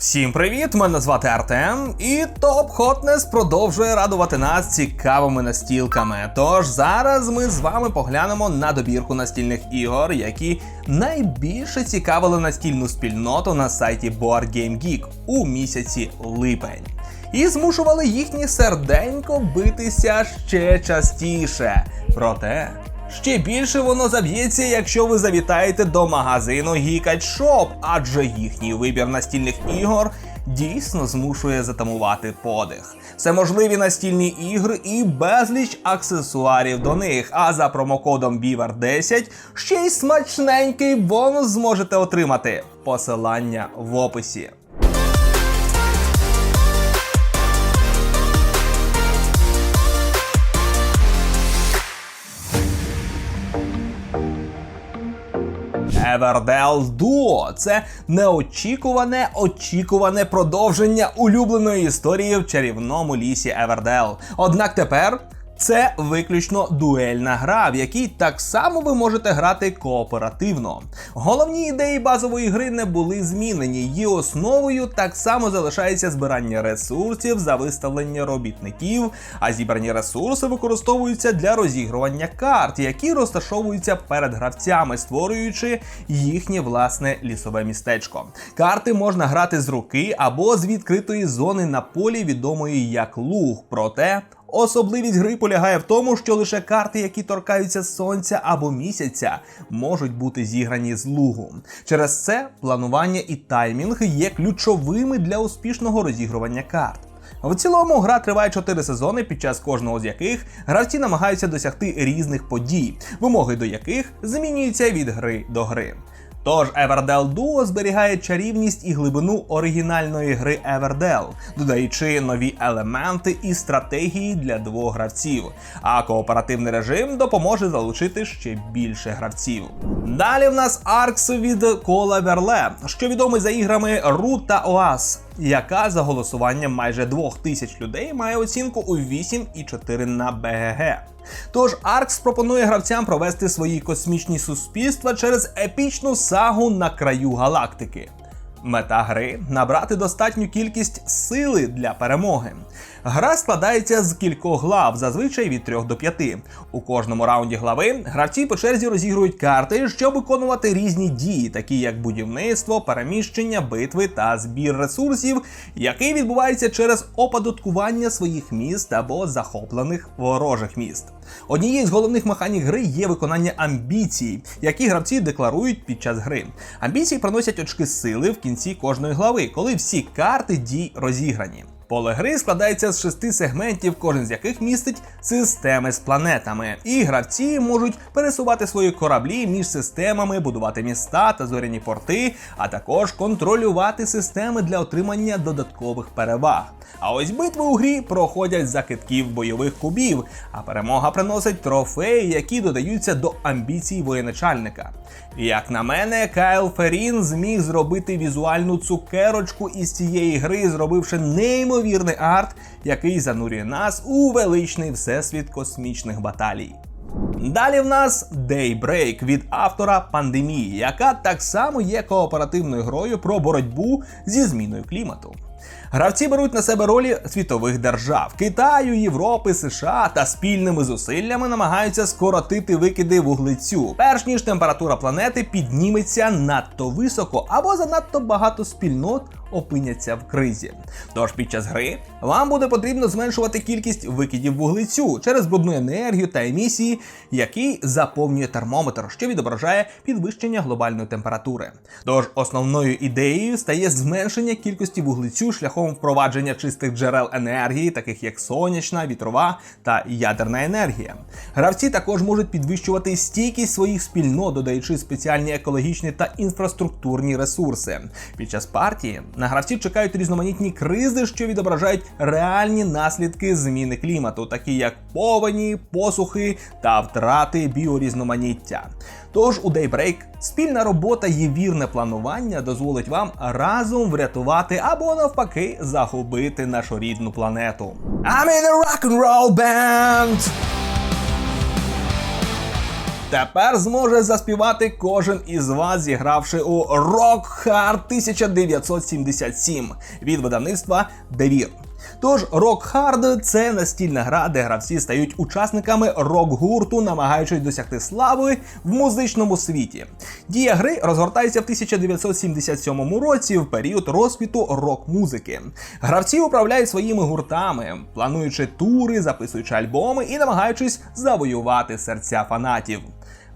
Всім привіт! Мене звати Артем, і Топ Хотнес продовжує радувати нас цікавими настілками. Тож зараз ми з вами поглянемо на добірку настільних ігор, які найбільше цікавили настільну спільноту на сайті Board Game Geek у місяці липень. І змушували їхні серденько битися ще частіше. Проте Ще більше воно заб'ється, якщо ви завітаєте до магазину Geekage Shop, адже їхній вибір настільних ігор дійсно змушує затамувати подих. Це можливі настільні ігри і безліч аксесуарів до них. А за промокодом BEAVER10 ще й смачненький бонус зможете отримати. Посилання в описі. Everdell Duo – це неочікуване, очікуване продовження улюбленої історії в чарівному лісі Евердел. Однак тепер. Це виключно дуельна гра, в якій так само ви можете грати кооперативно. Головні ідеї базової гри не були змінені. Її основою так само залишається збирання ресурсів за виставлення робітників, а зібрані ресурси використовуються для розігрування карт, які розташовуються перед гравцями, створюючи їхнє власне лісове містечко. Карти можна грати з руки або з відкритої зони на полі, відомої як луг. Проте Особливість гри полягає в тому, що лише карти, які торкаються сонця або місяця, можуть бути зіграні з лугу. Через це планування і таймінг є ключовими для успішного розігрування карт. В цілому гра триває 4 сезони, під час кожного з яких гравці намагаються досягти різних подій, вимоги до яких змінюються від гри до гри. Тож Everdell Duo зберігає чарівність і глибину оригінальної гри Everdell, додаючи нові елементи і стратегії для двох гравців. А кооперативний режим допоможе залучити ще більше гравців. Далі в нас Аркс від Кола Верле, що відомий за іграми Root та OAS яка за голосуванням майже 2000 людей має оцінку у 8,4 на БГГ. Тож Аркс пропонує гравцям провести свої космічні суспільства через епічну сагу на краю галактики. Мета гри набрати достатню кількість сили для перемоги. Гра складається з кількох глав, зазвичай від 3 до 5. У кожному раунді глави гравці по черзі розігрують карти, щоб виконувати різні дії, такі як будівництво, переміщення, битви та збір ресурсів, який відбувається через оподаткування своїх міст або захоплених ворожих міст. Однією з головних механік гри є виконання амбіцій, які гравці декларують під час гри. Амбіції приносять очки сили в кінці кожної глави, коли всі карти дій розіграні. Поле гри складається з шести сегментів, кожен з яких містить системи з планетами. І гравці можуть пересувати свої кораблі між системами, будувати міста та зоряні порти, а також контролювати системи для отримання додаткових переваг. А ось битви у грі проходять за китків бойових кубів, а перемога приносить трофеї, які додаються до амбіцій воєначальника. Як на мене, Кайл Ферін зміг зробити візуальну цукерочку із цієї гри, зробивши неймовірний арт, який занурює нас у величний всесвіт космічних баталій. Далі в нас Daybreak від автора пандемії, яка так само є кооперативною грою про боротьбу зі зміною клімату. Гравці беруть на себе ролі світових держав Китаю, Європи, США та спільними зусиллями намагаються скоротити викиди вуглецю, перш ніж температура планети підніметься надто високо або занадто багато спільнот опиняться в кризі. Тож під час гри вам буде потрібно зменшувати кількість викидів вуглецю через брудну енергію та емісії, який заповнює термометр, що відображає підвищення глобальної температури. Тож основною ідеєю стає зменшення кількості вуглецю шляхом впровадження чистих джерел енергії, таких як сонячна, вітрова та ядерна енергія. Гравці також можуть підвищувати стійкість своїх спільнот, додаючи спеціальні екологічні та інфраструктурні ресурси. Під час партії на гравців чекають різноманітні кризи, що відображають реальні наслідки зміни клімату, такі як повені, посухи та втрати біорізноманіття. Тож у Daybreak спільна робота і вірне планування дозволить вам разом врятувати або навпаки загубити нашу рідну планету. I'm in a rock and roll band! Тепер зможе заспівати кожен із вас, зігравши у Rock Hard 1977 від видавництва Devir. Тож Rock Hard – це настільна гра, де гравці стають учасниками рок-гурту, намагаючись досягти слави в музичному світі. Дія гри розгортається в 1977 році в період розквіту рок-музики. Гравці управляють своїми гуртами, плануючи тури, записуючи альбоми і намагаючись завоювати серця фанатів.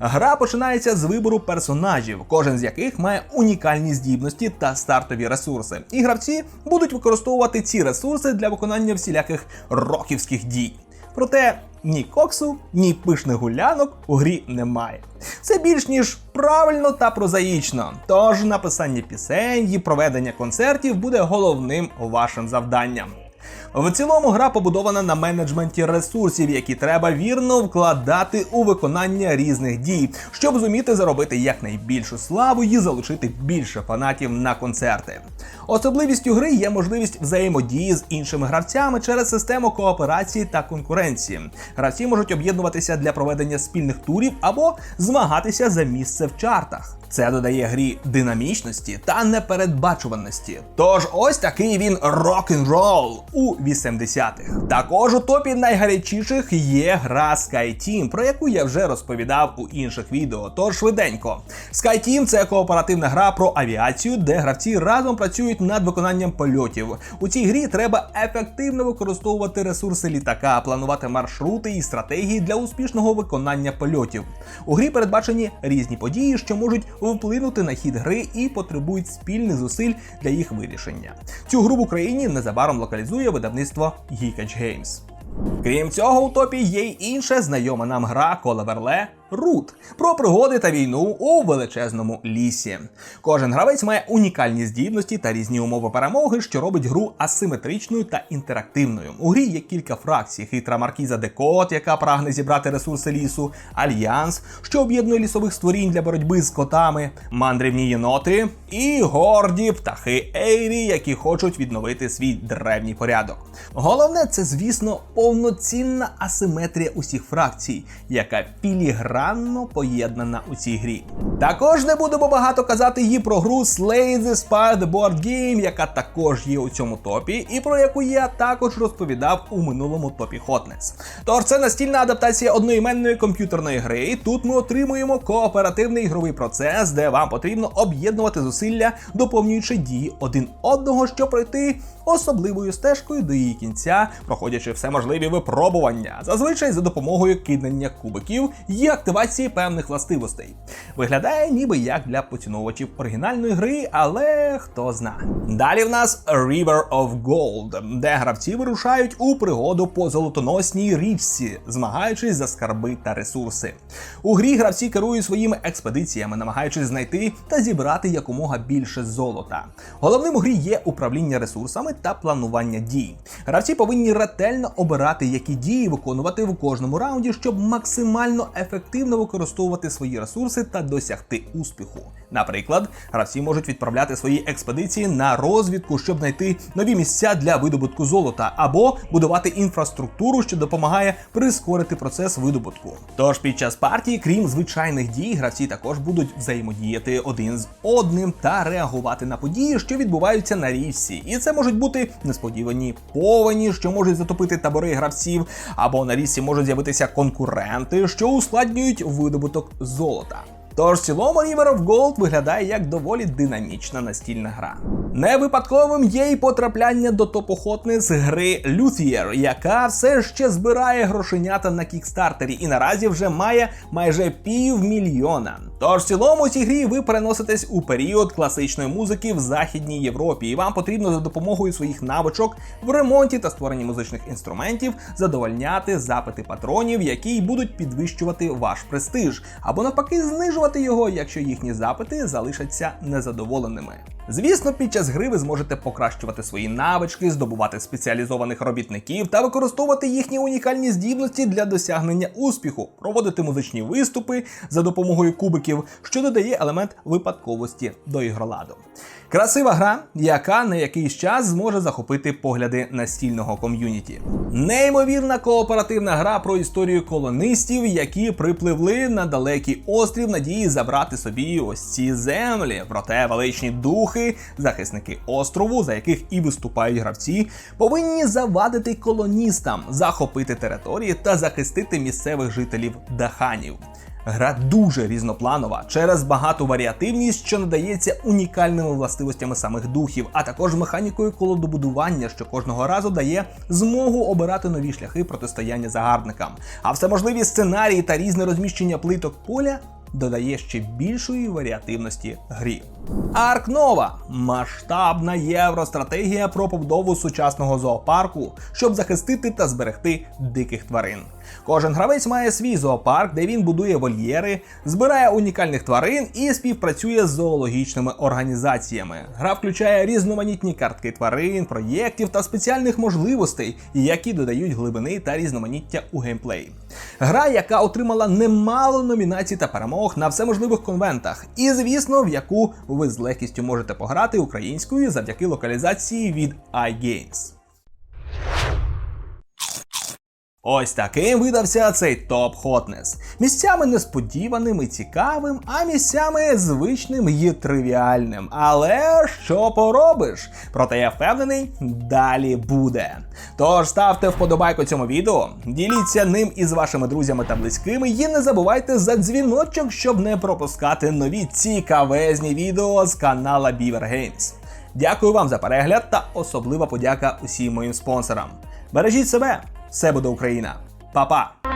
Гра починається з вибору персонажів, кожен з яких має унікальні здібності та стартові ресурси. І гравці будуть використовувати ці ресурси для виконання всіляких роківських дій. Проте ні коксу, ні пишних гулянок у грі немає. Це більш ніж правильно та прозаїчно. Тож написання пісень і проведення концертів буде головним вашим завданням. В цілому гра побудована на менеджменті ресурсів, які треба вірно вкладати у виконання різних дій, щоб зуміти заробити якнайбільшу славу і залучити більше фанатів на концерти. Особливістю гри є можливість взаємодії з іншими гравцями через систему кооперації та конкуренції. Гравці можуть об'єднуватися для проведення спільних турів або змагатися за місце в чартах. Це додає грі динамічності та непередбачуваності. Тож ось такий він рок-н-рол у 80-х. Також у топі найгарячіших є гра SkyTeam, про яку я вже розповідав у інших відео. Тож швиденько. SkyTeam – це кооперативна гра про авіацію, де гравці разом працюють над виконанням польотів. У цій грі треба ефективно використовувати ресурси літака, планувати маршрути і стратегії для успішного виконання польотів. У грі передбачені різні події, що можуть вплинути на хід гри і потребують спільних зусиль для їх вирішення. Цю гру в Україні незабаром локалізує видавництво Geekage Games. Крім цього, у топі є й інша знайома нам гра Колеверле Рут про пригоди та війну у величезному лісі. Кожен гравець має унікальні здібності та різні умови перемоги, що робить гру асиметричною та інтерактивною. У грі є кілька фракцій: хитра маркіза Декот, яка прагне зібрати ресурси лісу, альянс, що об'єднує лісових створінь для боротьби з котами, мандрівні єноти і горді птахи Ейрі, які хочуть відновити свій древній порядок. Головне, це, звісно, повноцінна асиметрія усіх фракцій, яка філігранно поєднана у цій грі. Також не будемо багато казати їй про гру Slay the Board Game, яка також є у цьому топі, і про яку я також розповідав у минулому топі Hotness. Тож це настільна адаптація одноіменної комп'ютерної гри. Тут ми отримуємо кооперативний ігровий процес, де вам потрібно об'єднувати зусилля, доповнюючи дії один одного, щоб пройти особливою стежкою до її кінця, проходячи все можливі випробування, зазвичай за допомогою кидання кубиків і активації певних властивостей. Виглядає ніби як для поціновувачів оригінальної гри, але хто зна. Далі в нас River of Gold, де гравці вирушають у пригоду по золотоносній річці, змагаючись за скарби та ресурси. У грі гравці керують своїми експедиціями, намагаючись знайти та зібрати якомога більше золота. Головним у грі є управління ресурсами та планування дій. Гравці повинні ретельно обирати, які дії виконувати в кожному раунді, щоб максимально ефективно використовувати свої ресурси та досягти успіху. Наприклад, гравці можуть відправляти свої експедиції на розвідку, щоб знайти нові місця для видобутку золота, або будувати інфраструктуру, що допомагає прискорити процес видобутку. Тож під час партії, крім звичайних дій, гравці також будуть взаємодіяти один з одним та реагувати на події, що відбуваються на річці. І це можуть бути несподівані повені, що можуть затопити табори гравців, або на річці можуть з'явитися конкуренти, що ускладнюють видобуток золота. Тож в цілому River of Gold виглядає як доволі динамічна настільна гра. Не випадковим є й потрапляння до топ-охотни з гри Luthier, яка все ще збирає грошенята на кікстартері і наразі вже має майже півмільйона. Тож в цілому цій грі ви переноситесь у період класичної музики в Західній Європі, і вам потрібно за допомогою своїх навичок в ремонті та створенні музичних інструментів задовольняти запити патронів, які будуть підвищувати ваш престиж, або навпаки знижувати його, якщо їхні запити залишаться незадоволеними. Звісно, під час гри ви зможете покращувати свої навички, здобувати спеціалізованих робітників та використовувати їхні унікальні здібності для досягнення успіху, проводити музичні виступи за допомогою кубиків, що додає елемент випадковості до ігроладу. Красива гра, яка на якийсь час зможе захопити погляди настільного ком'юніті. Неймовірна кооперативна гра про історію колонистів, які припливли на далекий острів надії забрати собі ось ці землі. Проте величні духи, захисники острову, за яких і виступають гравці, повинні завадити колоністам, захопити території та захистити місцевих жителів даханів. Гра дуже різнопланова через багату варіативність, що надається унікальними властивостями самих духів, а також механікою колодобудування, що кожного разу дає змогу обирати нові шляхи протистояння загарбникам. А всеможливі сценарії та різне розміщення плиток поля додає ще більшої варіативності грі. Арк Нова масштабна євростратегія про побудову сучасного зоопарку, щоб захистити та зберегти диких тварин. Кожен гравець має свій зоопарк, де він будує вольєри, збирає унікальних тварин і співпрацює з зоологічними організаціями. Гра включає різноманітні картки тварин, проєктів та спеціальних можливостей, які додають глибини та різноманіття у геймплей. Гра, яка отримала немало номінацій та перемог на всеможливих конвентах, і звісно, в яку ви з легкістю можете пограти українською завдяки локалізації від iGames. Ось таким видався цей топ Хотнес. Місцями несподіваним і цікавим, а місцями звичним і тривіальним. Але що поробиш? Проте я впевнений, далі буде. Тож ставте вподобайку цьому відео, діліться ним із вашими друзями та близькими, і не забувайте за дзвіночок, щоб не пропускати нові цікавезні відео з канала Beaver Games. Дякую вам за перегляд та особлива подяка усім моїм спонсорам. Бережіть себе! Все буде Україна. Па-па!